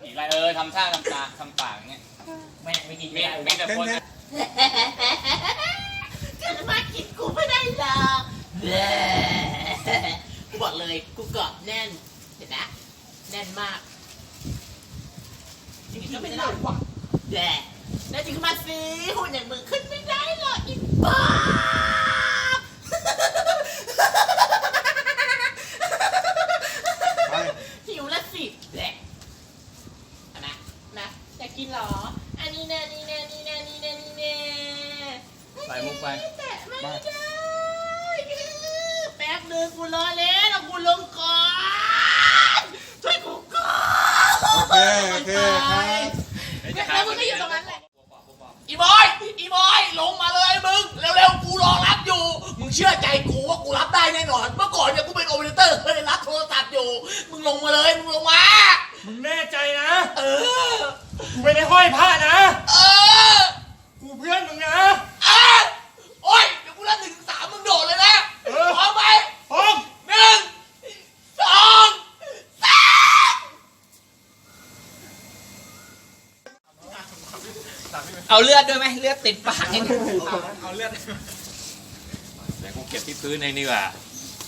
ผีอะไรเออทำท่าทำตาทำปากอย่างเงี้ยแม่ไม่กินมีไม่ได้มีแต่คนจะมากินกูไม่ได้หรอกแย่กูบอกเลยกูเกาะแน่น เห็นนะแน่นมากจริงๆก็ไม่ได้หวังแย่แล้วจริงๆมาสิหุ่นอย่างมึงขึ้นไม่ได้หรอกอีบ้าไปหิวละสิแหละเอานะนะอยา กกินเหรอ อันนี้แน่นี่แน่นี่แน่นี่แน่นี่แน่ใส่มุกไป แตะไม่ได้แป๊บนึงกูรอแล้วเอากูลงก่อน ช่วยกูก่อนโอเคโอเคครับ แล้วมึงก็อยู่ตรงนั้นแหละ อีบอย อีบอย ลงมาเลยมึง เร็วๆ กูรอรับอยู่ มึงเชื่อใจกูว่ากูรับได้แน่นอน เมื่อก่อนเนี่ยกูเป็นโอเปอเรเตอร์เคยรับโทรศัพท์อยู่ มึงลงมาเลย มึงลงมา มึงแน่ใจนะ เออ กูไม่ได้ห้อยผ้านะ เออกูเพื่อนมึงนะ เออโอ้ยเดี๋ยวกูนับหนึ่งถึงสามมึงโดดเลยนะเออ พร้อมไหมพร้อมหนึ่งสองสามเอาเลือดด้วยไหมเลือดติดปากนิดนึงเอาเลือดเดี๋ยวกูเก็บที่พื้นเองดีกว่า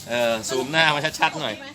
เออซูมหน้ามาชัดๆหน่อยโเคไหม